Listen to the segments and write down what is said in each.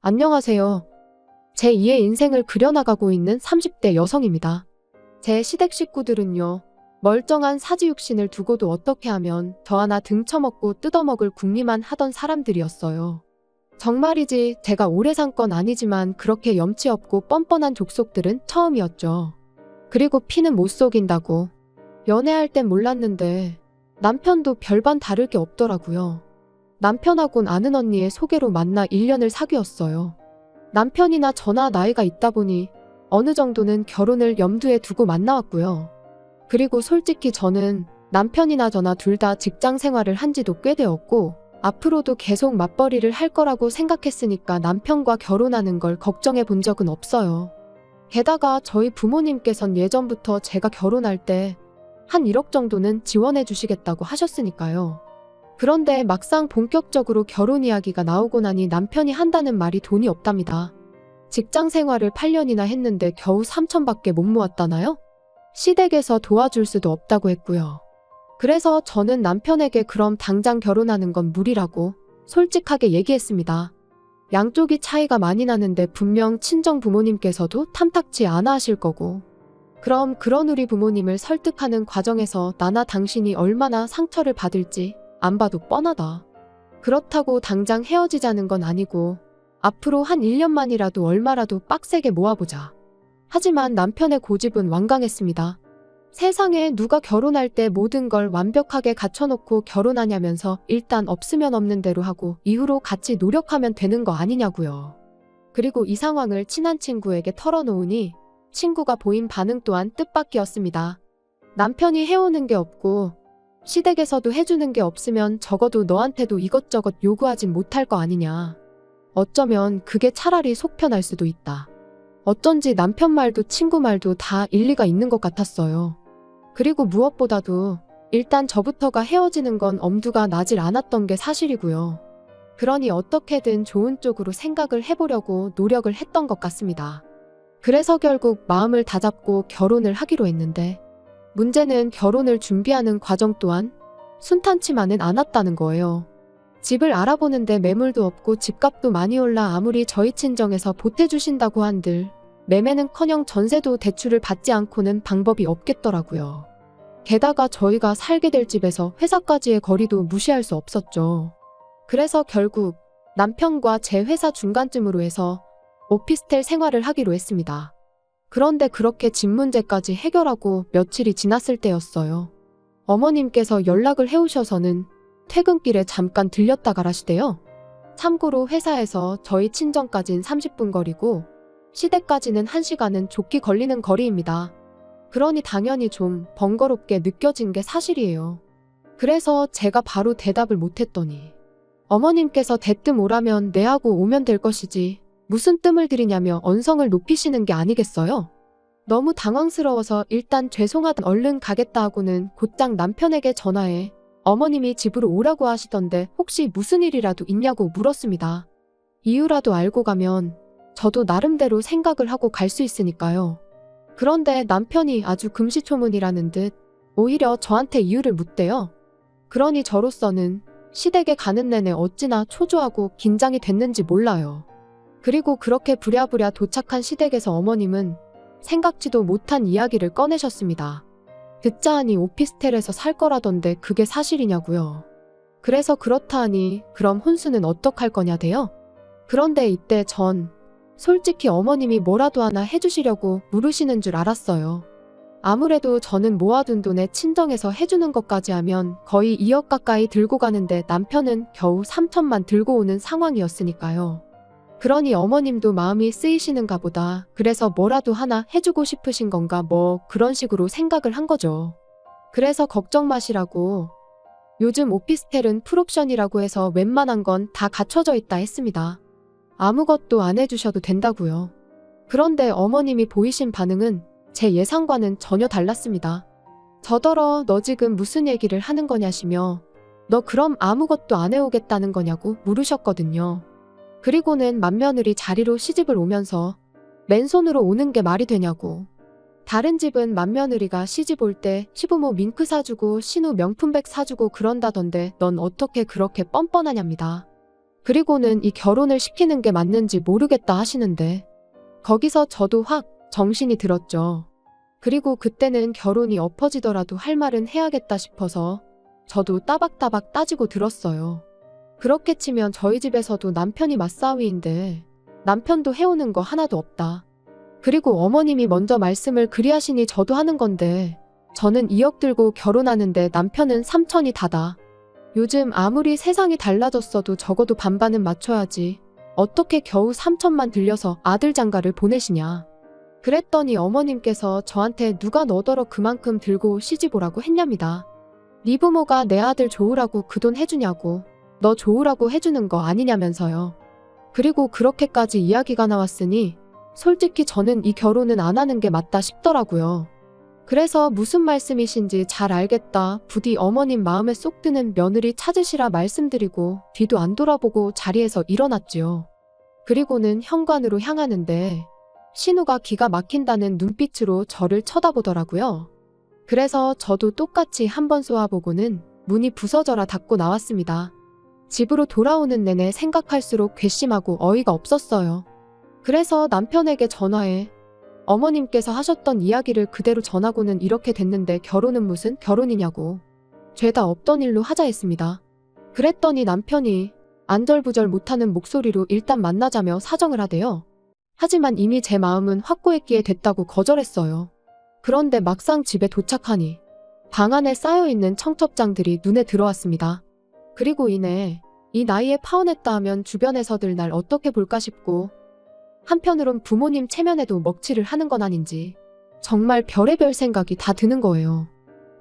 안녕하세요. 제 2의 인생을 그려나가고 있는 30대 여성입니다. 제 시댁 식구들은요, 멀쩡한 사지육신을 두고도 어떻게 하면 저 하나 등쳐먹고 뜯어먹을 궁리만 하던 사람들이었어요. 정말이지 제가 오래 산 건 아니지만 그렇게 염치 없고 뻔뻔한 족속들은 처음이었죠. 그리고 피는 못 속인다고. 연애할 땐 몰랐는데 남편도 별반 다를 게 없더라고요. 남편하곤 아는 언니의 소개로 만나 1년을 사귀었어요. 남편이나 저나 나이가 있다 보니 어느 정도는 결혼을 염두에 두고 만나왔고요. 그리고 솔직히 저는 남편이나 저나 둘 다 직장 생활을 한 지도 꽤 되었고 앞으로도 계속 맞벌이를 할 거라고 생각했으니까 남편과 결혼하는 걸 걱정해 본 적은 없어요. 게다가 저희 부모님께선 예전부터 제가 결혼할 때 한 1억 정도는 지원해 주시겠다고 하셨으니까요. 그런데 막상 본격적으로 결혼 이야기가 나오고 나니 남편이 한다는 말이 돈이 없답니다. 직장 생활을 8년이나 했는데 겨우 3천밖에 못 모았다나요? 시댁에서 도와줄 수도 없다고 했고요. 그래서 저는 남편에게 그럼 당장 결혼하는 건 무리라고 솔직하게 얘기했습니다. 양쪽이 차이가 많이 나는데 분명 친정 부모님께서도 탐탁치 않아 하실 거고. 그럼 그런 우리 부모님을 설득하는 과정에서 나나 당신이 얼마나 상처를 받을지 안 봐도 뻔하다. 그렇다고 당장 헤어지자는 건 아니고 앞으로 한 1년만이라도 얼마라도 빡세게 모아보자. 하지만 남편의 고집은 완강했습니다. 세상에 누가 결혼할 때 모든 걸 완벽하게 갖춰놓고 결혼하냐면서 일단 없으면 없는 대로 하고 이후로 같이 노력하면 되는 거 아니냐고요. 그리고 이 상황을 친한 친구에게 털어놓으니 친구가 보인 반응 또한 뜻밖이었습니다. 남편이 해오는 게 없고 시댁에서도 해주는 게 없으면 적어도 너한테도 이것저것 요구하진 못할 거 아니냐. 어쩌면 그게 차라리 속편할 수도 있다. 어쩐지 남편 말도 친구 말도 다 일리가 있는 것 같았어요. 그리고 무엇보다도 일단 저부터가 헤어지는 건 엄두가 나질 않았던 게 사실이고요. 그러니 어떻게든 좋은 쪽으로 생각을 해보려고 노력을 했던 것 같습니다. 그래서 결국 마음을 다잡고 결혼을 하기로 했는데 문제는 결혼을 준비하는 과정 또한 순탄치만은 않았다는 거예요. 집을 알아보는데 매물도 없고 집값도 많이 올라 아무리 저희 친정에서 보태주신다고 한들 매매는커녕 전세도 대출을 받지 않고는 방법이 없겠더라고요. 게다가 저희가 살게 될 집에서 회사까지의 거리도 무시할 수 없었죠. 그래서 결국 남편과 제 회사 중간쯤으로 해서 오피스텔 생활을 하기로 했습니다. 그런데 그렇게 집 문제까지 해결하고 며칠이 지났을 때였어요. 어머님께서 연락을 해오셔서는 퇴근길에 잠깐 들렸다 가라시대요. 참고로 회사에서 저희 친정까진 30분 거리고 시댁까지는 1시간은 좋게 걸리는 거리입니다. 그러니 당연히 좀 번거롭게 느껴진 게 사실이에요. 그래서 제가 바로 대답을 못했더니 어머님께서 대뜸 오라면 내하고 오면 될 것이지 무슨 뜸을 들이냐며 언성을 높이시는 게 아니겠어요? 너무 당황스러워서 일단 죄송하다 얼른 가겠다 하고는 곧장 남편에게 전화해 어머님이 집으로 오라고 하시던데 혹시 무슨 일이라도 있냐고 물었습니다. 이유라도 알고 가면 저도 나름대로 생각을 하고 갈 수 있으니까요. 그런데 남편이 아주 금시초문이라는 듯 오히려 저한테 이유를 묻대요. 그러니 저로서는 시댁에 가는 내내 어찌나 초조하고 긴장이 됐는지 몰라요. 그리고 그렇게 부랴부랴 도착한 시댁에서 어머님은 생각지도 못한 이야기를 꺼내셨습니다. 듣자 하니 오피스텔에서 살 거라던데 그게 사실이냐고요. 그래서 그렇다 하니 그럼 혼수는 어떡할 거냐대요? 그런데 이때 전 솔직히 어머님이 뭐라도 하나 해주시려고 물으시는 줄 알았어요. 아무래도 저는 모아둔 돈에 친정에서 해주는 것까지 하면 거의 2억 가까이 들고 가는데 남편은 겨우 3천만 들고 오는 상황이었으니까요. 그러니 어머님도 마음이 쓰이시는가 보다. 그래서 뭐라도 하나 해주고 싶으신 건가 뭐 그런 식으로 생각을 한 거죠. 그래서 걱정 마시라고 요즘 오피스텔은 풀옵션이라고 해서 웬만한 건 다 갖춰져 있다 했습니다. 아무것도 안 해주셔도 된다고요. 그런데 어머님이 보이신 반응은 제 예상과는 전혀 달랐습니다. 저더러 너 지금 무슨 얘기를 하는 거냐시며 너 그럼 아무것도 안 해오겠다는 거냐고 물으셨거든요. 그리고는 맏며느리 자리로 시집을 오면서 맨손으로 오는 게 말이 되냐고. 다른 집은 맏며느리가 시집 올 때 시부모 밍크 사주고 신우 명품백 사주고 그런다던데 넌 어떻게 그렇게 뻔뻔하냐입니다. 그리고는 이 결혼을 시키는 게 맞는지 모르겠다 하시는데 거기서 저도 확 정신이 들었죠. 그리고 그때는 결혼이 엎어지더라도 할 말은 해야겠다 싶어서 저도 따박따박 따지고 들었어요. 그렇게 치면 저희 집에서도 남편이 맞사위인데 남편도 해오는 거 하나도 없다. 그리고 어머님이 먼저 말씀을 그리하시니 저도 하는 건데 저는 2억 들고 결혼하는데 남편은 3천이 다다. 요즘 아무리 세상이 달라졌어도 적어도 반반은 맞춰야지. 어떻게 겨우 3천만 들려서 아들 장가를 보내시냐. 그랬더니 어머님께서 저한테 누가 너더러 그만큼 들고 시집 오라고 했냐입니다. 네 부모가 내 아들 좋으라고 그 돈 해주냐고. 너 좋으라고 해주는 거 아니냐면서요. 그리고 그렇게까지 이야기가 나왔으니 솔직히 저는 이 결혼은 안 하는 게 맞다 싶더라고요. 그래서 무슨 말씀이신지 잘 알겠다. 부디 어머님 마음에 쏙 드는 며느리 찾으시라 말씀드리고 뒤도 안 돌아보고 자리에서 일어났지요. 그리고는 현관으로 향하는데 신우가 기가 막힌다는 눈빛으로 저를 쳐다보더라고요. 그래서 저도 똑같이 한번 쏘아보고는 문이 부서져라 닫고 나왔습니다. 집으로 돌아오는 내내 생각할수록 괘씸하고 어이가 없었어요. 그래서 남편에게 전화해 어머님께서 하셨던 이야기를 그대로 전하고는 이렇게 됐는데 결혼은 무슨 결혼이냐고. 죄다 없던 일로 하자 했습니다. 그랬더니 남편이 안절부절 못하는 목소리로 일단 만나자며 사정을 하대요. 하지만 이미 제 마음은 확고했기에 됐다고 거절했어요. 그런데 막상 집에 도착하니 방 안에 쌓여있는 청첩장들이 눈에 들어왔습니다. 그리고 이내 이 나이에 파혼했다 하면 주변에서들 날 어떻게 볼까 싶고 한편으론 부모님 체면에도 먹칠을 하는 건 아닌지 정말 별의별 생각이 다 드는 거예요.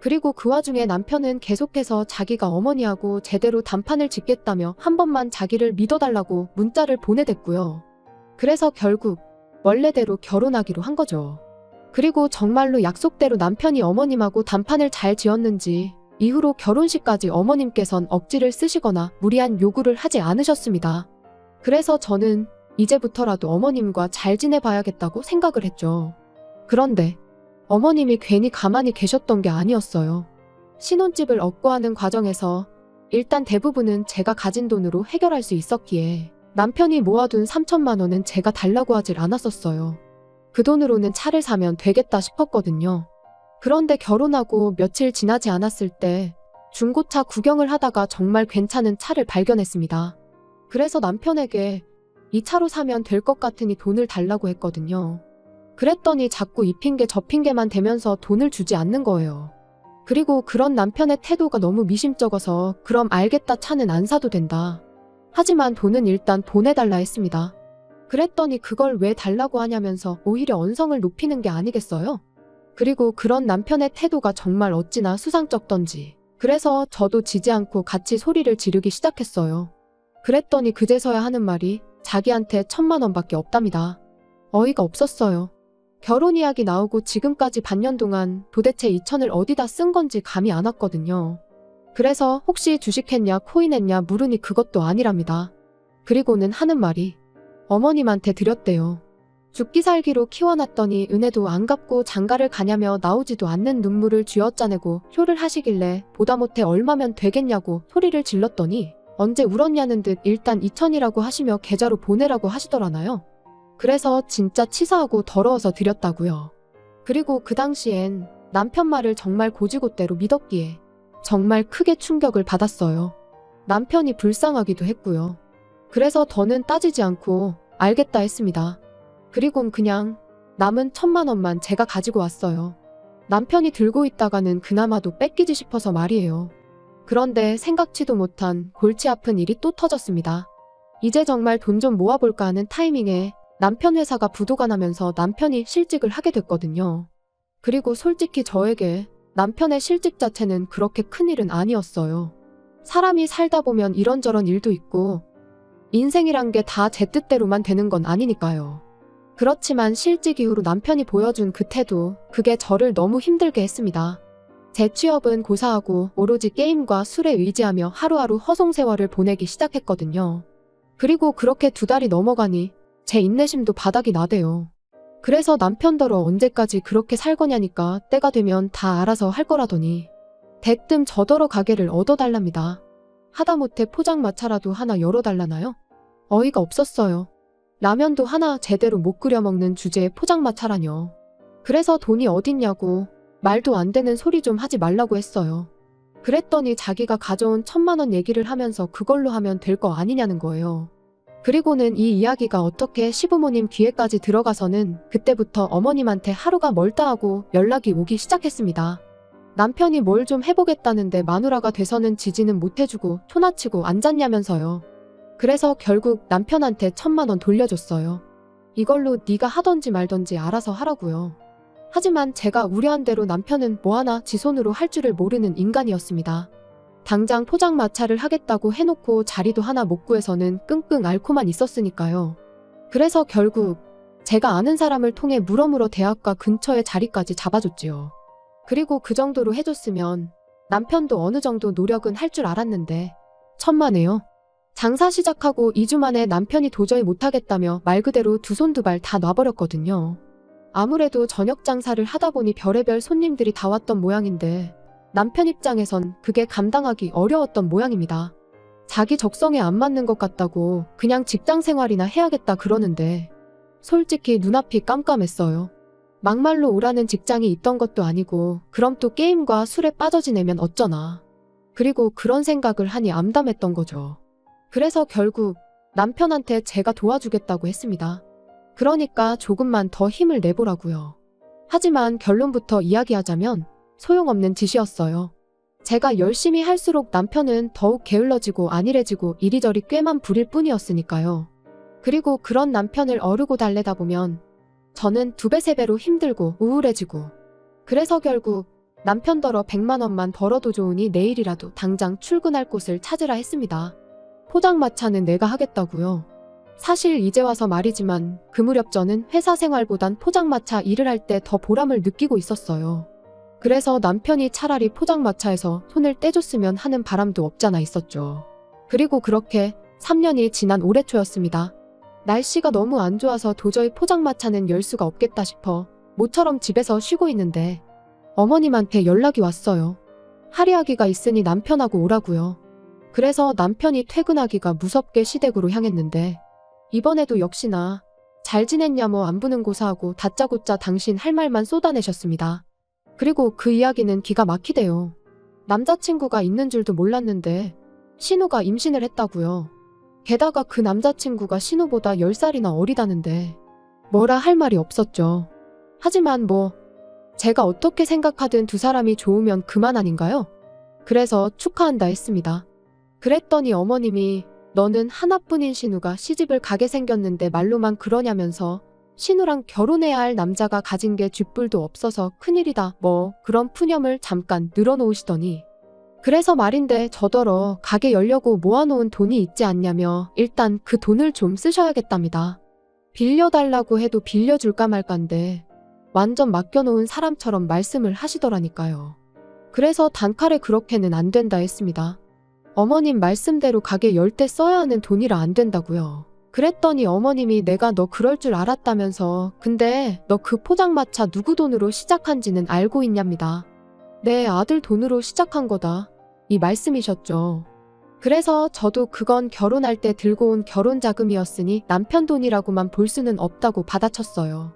그리고 그 와중에 남편은 계속해서 자기가 어머니하고 제대로 단판을 짓겠다며 한 번만 자기를 믿어달라고 문자를 보내댔고요. 그래서 결국 원래대로 결혼하기로 한 거죠. 그리고 정말로 약속대로 남편이 어머님하고 단판을 잘 지었는지 이후로 결혼식까지 어머님께선 억지를 쓰시거나 무리한 요구를 하지 않으셨습니다. 그래서 저는 이제부터라도 어머님과 잘 지내봐야겠다고 생각을 했죠. 그런데 어머님이 괜히 가만히 계셨던 게 아니었어요. 신혼집을 얻고 하는 과정에서 일단 대부분은 제가 가진 돈으로 해결할 수 있었기에 남편이 모아둔 3천만 원은 제가 달라고 하질 않았었어요. 그 돈으로는 차를 사면 되겠다 싶었거든요. 그런데 결혼하고 며칠 지나지 않았을 때 중고차 구경을 하다가 정말 괜찮은 차를 발견했습니다. 그래서 남편에게 이 차로 사면 될 것 같으니 돈을 달라고 했거든요. 그랬더니 자꾸 이 핑계 저 핑계만 대면서 돈을 주지 않는 거예요. 그리고 그런 남편의 태도가 너무 미심쩍어서 그럼 알겠다 차는 안 사도 된다. 하지만 돈은 일단 보내달라 했습니다. 그랬더니 그걸 왜 달라고 하냐면서 오히려 언성을 높이는 게 아니겠어요? 그리고 그런 남편의 태도가 정말 어찌나 수상쩍던지. 그래서 저도 지지 않고 같이 소리를 지르기 시작했어요. 그랬더니 그제서야 하는 말이 자기한테 천만 원밖에 없답니다. 어이가 없었어요. 결혼 이야기 나오고 지금까지 반년 동안 도대체 2천을 어디다 쓴 건지 감이 안 왔거든요. 그래서 혹시 주식했냐 코인했냐 물으니 그것도 아니랍니다. 그리고는 하는 말이 어머님한테 드렸대요. 죽기 살기로 키워놨더니 은혜도 안 갚고 장가를 가냐며 나오지도 않는 눈물을 쥐어짜내고 효를 하시길래 보다 못해 얼마면 되겠냐고 소리를 질렀더니 언제 울었냐는 듯 일단 2천이라고 하시며 계좌로 보내라고 하시더라나요. 그래서 진짜 치사하고 더러워서 드렸다고요. 그리고 그 당시엔 남편 말을 정말 고지고대로 믿었기에 정말 크게 충격을 받았어요. 남편이 불쌍하기도 했고요. 그래서 더는 따지지 않고 알겠다 했습니다. 그리곤 그냥 남은 천만 원만 제가 가지고 왔어요. 남편이 들고 있다가는 그나마도 뺏기지 싶어서 말이에요. 그런데 생각지도 못한 골치 아픈 일이 또 터졌습니다. 이제 정말 돈 좀 모아볼까 하는 타이밍에 남편 회사가 부도가 나면서 남편이 실직을 하게 됐거든요. 그리고 솔직히 저에게 남편의 실직 자체는 그렇게 큰 일은 아니었어요. 사람이 살다 보면 이런저런 일도 있고 인생이란 게 다 제 뜻대로만 되는 건 아니니까요. 그렇지만 실직 이후로 남편이 보여준 그 태도, 그게 저를 너무 힘들게 했습니다. 제 취업은 고사하고 오로지 게임과 술에 의지하며 하루하루 허송세월을 보내기 시작했거든요. 그리고 그렇게 두 달이 넘어가니 제 인내심도 바닥이 나대요. 그래서 남편더러 언제까지 그렇게 살 거냐니까 때가 되면 다 알아서 할 거라더니 대뜸 저더러 가게를 얻어달랍니다. 하다못해 포장마차라도 하나 열어달라나요? 어이가 없었어요. 라면도 하나 제대로 못 끓여 먹는 주제에 포장마차라뇨. 그래서 돈이 어딨냐고 말도 안 되는 소리 좀 하지 말라고 했어요. 그랬더니 자기가 가져온 천만 원 얘기를 하면서 그걸로 하면 될 거 아니냐는 거예요. 그리고는 이 이야기가 어떻게 시부모님 귀에까지 들어가서는 그때부터 어머님한테 하루가 멀다 하고 연락이 오기 시작했습니다. 남편이 뭘 좀 해보겠다는데 마누라가 돼서는 지지는 못해주고 초나치고 앉았냐면서요. 그래서 결국 남편한테 천만 원 돌려줬어요. 이걸로 네가 하던지 말던지 알아서 하라고요. 하지만 제가 우려한 대로 남편은 뭐 하나 지 손으로 할 줄을 모르는 인간이었습니다. 당장 포장마차를 하겠다고 해놓고 자리도 하나 못 구해서는 끙끙 앓고만 있었으니까요. 그래서 결국 제가 아는 사람을 통해 물어물어 대학가 근처에 자리까지 잡아줬지요. 그리고 그 정도로 해줬으면 남편도 어느 정도 노력은 할 줄 알았는데 천만에요. 장사 시작하고 2주 만에 남편이 도저히 못하겠다며 말 그대로 두 손 두 발 다 놔버렸거든요. 아무래도 저녁 장사를 하다 보니 별의별 손님들이 다 왔던 모양인데 남편 입장에선 그게 감당하기 어려웠던 모양입니다. 자기 적성에 안 맞는 것 같다고 그냥 직장 생활이나 해야겠다 그러는데 솔직히 눈앞이 깜깜했어요. 막말로 오라는 직장이 있던 것도 아니고 그럼 또 게임과 술에 빠져 지내면 어쩌나. 그리고 그런 생각을 하니 암담했던 거죠. 그래서 결국 남편한테 제가 도와주겠다고 했습니다. 그러니까 조금만 더 힘을 내보라고요. 하지만 결론부터 이야기하자면 소용없는 짓이었어요. 제가 열심히 할수록 남편은 더욱 게을러지고 안일해지고 이리저리 꾀만 부릴 뿐이었으니까요. 그리고 그런 남편을 어르고 달래다 보면 저는 두 배, 세 배로 힘들고 우울해지고 그래서 결국 남편더러 100만 원만 벌어도 좋으니 내일이라도 당장 출근할 곳을 찾으라 했습니다. 포장마차는 내가 하겠다고요. 사실 이제 와서 말이지만 그 무렵 저는 회사 생활보단 포장마차 일을 할 때 더 보람을 느끼고 있었어요. 그래서 남편이 차라리 포장마차에서 손을 떼줬으면 하는 바람도 없잖아 있었죠. 그리고 그렇게 3년이 지난 올해 초였습니다. 날씨가 너무 안 좋아서 도저히 포장마차는 열 수가 없겠다 싶어 모처럼 집에서 쉬고 있는데 어머님한테 연락이 왔어요. 할이하기가 있으니 남편하고 오라고요. 그래서 남편이 퇴근하기가 무섭게 시댁으로 향했는데 이번에도 역시나 잘 지냈냐 뭐 안부는 고사하고 다짜고짜 당신 할 말만 쏟아내셨습니다. 그리고 그 이야기는 기가 막히대요. 남자친구가 있는 줄도 몰랐는데 신우가 임신을 했다고요. 게다가 그 남자친구가 신우보다 10살이나 어리다는데 뭐라 할 말이 없었죠. 하지만 뭐 제가 어떻게 생각하든 두 사람이 좋으면 그만 아닌가요? 그래서 축하한다 했습니다. 그랬더니 어머님이 너는 하나뿐인 신우가 시집을 가게 생겼는데 말로만 그러냐면서 신우랑 결혼해야 할 남자가 가진 게 쥐뿔도 없어서 큰일이다 뭐 그런 푸념을 잠깐 늘어놓으시더니 그래서 말인데 저더러 가게 열려고 모아놓은 돈이 있지 않냐며 일단 그 돈을 좀 쓰셔야겠답니다. 빌려달라고 해도 빌려줄까 말까인데 완전 맡겨놓은 사람처럼 말씀을 하시더라니까요. 그래서 단칼에 그렇게는 안 된다 했습니다. 어머님 말씀대로 가게 열때 써야 하는 돈이라 안 된다고요. 그랬더니 어머님이 내가 너 그럴 줄 알았다면서 근데 너 그 포장마차 누구 돈으로 시작한지는 알고 있냐입니다. 내 아들 돈으로 시작한 거다. 이 말씀이셨죠. 그래서 저도 그건 결혼할 때 들고 온 결혼 자금이었으니 남편 돈이라고만 볼 수는 없다고 받아쳤어요.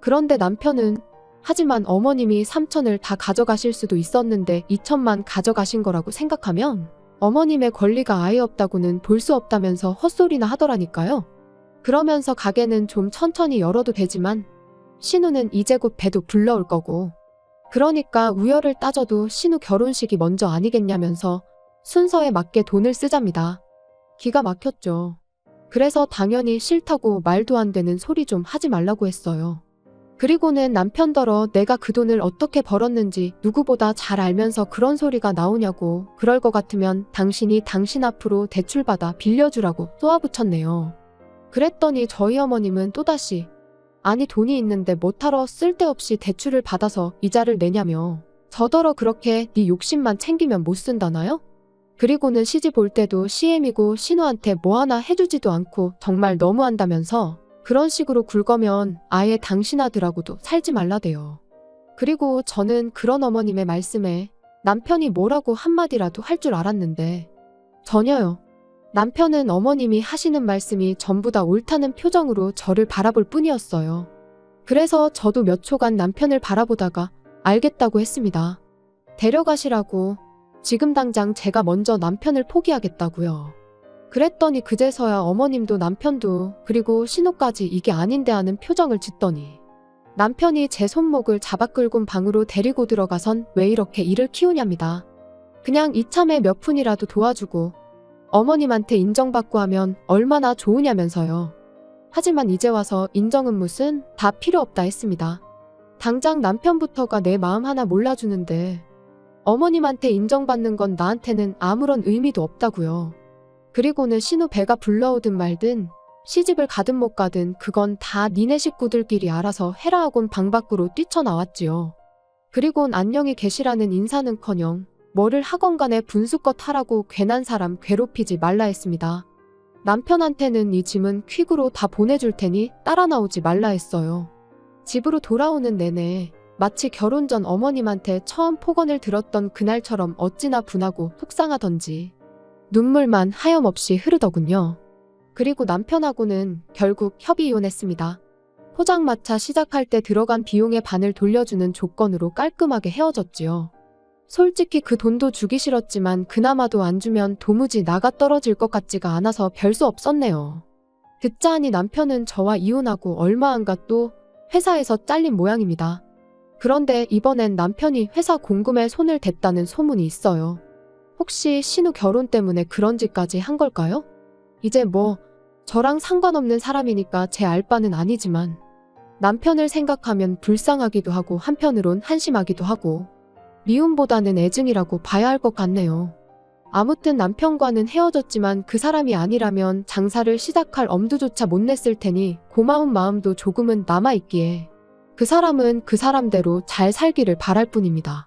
그런데 남편은 하지만 어머님이 3천을 다 가져가실 수도 있었는데 2천만 가져가신 거라고 생각하면 어머님의 권리가 아예 없다고는 볼 수 없다면서 헛소리나 하더라니까요. 그러면서 가게는 좀 천천히 열어도 되지만 신우는 이제 곧 배도 불러올 거고 그러니까 우열을 따져도 신우 결혼식이 먼저 아니겠냐면서 순서에 맞게 돈을 쓰잡니다. 기가 막혔죠. 그래서 당연히 싫다고 말도 안 되는 소리 좀 하지 말라고 했어요. 그리고는 남편더러 내가 그 돈을 어떻게 벌었는지 누구보다 잘 알면서 그런 소리가 나오냐고 그럴 것 같으면 당신이 당신 앞으로 대출받아 빌려주라고 쏘아붙였네요. 그랬더니 저희 어머님은 또다시 아니 돈이 있는데 뭐하러 쓸데없이 대출을 받아서 이자를 내냐며 저더러 그렇게 네 욕심만 챙기면 못 쓴다나요? 그리고는 시집 올 때도 CM이고 신우한테 뭐 하나 해주지도 않고 정말 너무한다면서 그런 식으로 굴거면 아예 당신 아들하고도 살지 말라대요. 그리고 저는 그런 어머님의 말씀에 남편이 뭐라고 한마디라도 할 줄 알았는데 전혀요. 남편은 어머님이 하시는 말씀이 전부 다 옳다는 표정으로 저를 바라볼 뿐이었어요. 그래서 저도 몇 초간 남편을 바라보다가 알겠다고 했습니다. 데려가시라고 지금 당장 제가 먼저 남편을 포기하겠다고요. 그랬더니 그제서야 어머님도 남편도 그리고 신우까지 이게 아닌데 하는 표정을 짓더니 남편이 제 손목을 잡아 끌곤 방으로 데리고 들어가선 왜 이렇게 일을 키우냐입니다. 그냥 이참에 몇 푼이라도 도와주고 어머님한테 인정받고 하면 얼마나 좋으냐면서요. 하지만 이제 와서 인정은 무슨 다 필요 없다 했습니다. 당장 남편부터가 내 마음 하나 몰라주는데 어머님한테 인정받는 건 나한테는 아무런 의미도 없다고요. 그리고는 신우 배가 불러오든 말든 시집을 가든 못 가든 그건 다 니네 식구들끼리 알아서 해라 하곤 방 밖으로 뛰쳐나왔지요. 그리곤 안녕히 계시라는 인사는커녕 뭐를 하건 간에 분수껏 하라고 괜한 사람 괴롭히지 말라 했습니다. 남편한테는 이 짐은 퀵으로 다 보내줄 테니 따라 나오지 말라 했어요. 집으로 돌아오는 내내 마치 결혼 전 어머님한테 처음 폭언을 들었던 그날처럼 어찌나 분하고 속상하던지 눈물만 하염없이 흐르더군요. 그리고 남편하고는 결국 협의 이혼했습니다. 포장마차 시작할 때 들어간 비용의 반을 돌려주는 조건으로 깔끔하게 헤어졌지요. 솔직히 그 돈도 주기 싫었지만 그나마도 안 주면 도무지 나가 떨어질 것 같지가 않아서 별 수 없었네요. 듣자 하니 남편은 저와 이혼하고 얼마 안 가 또 회사에서 잘린 모양입니다. 그런데 이번엔 남편이 회사 공금에 손을 댔다는 소문이 있어요. 혹시 신우 결혼 때문에 그런 짓까지 한 걸까요? 이제 뭐 저랑 상관없는 사람이니까 제 알바는 아니지만 남편을 생각하면 불쌍하기도 하고 한편으론 한심하기도 하고 미움보다는 애증이라고 봐야 할 것 같네요. 아무튼 남편과는 헤어졌지만 그 사람이 아니라면 장사를 시작할 엄두조차 못 냈을 테니 고마운 마음도 조금은 남아있기에 그 사람은 그 사람대로 잘 살기를 바랄 뿐입니다.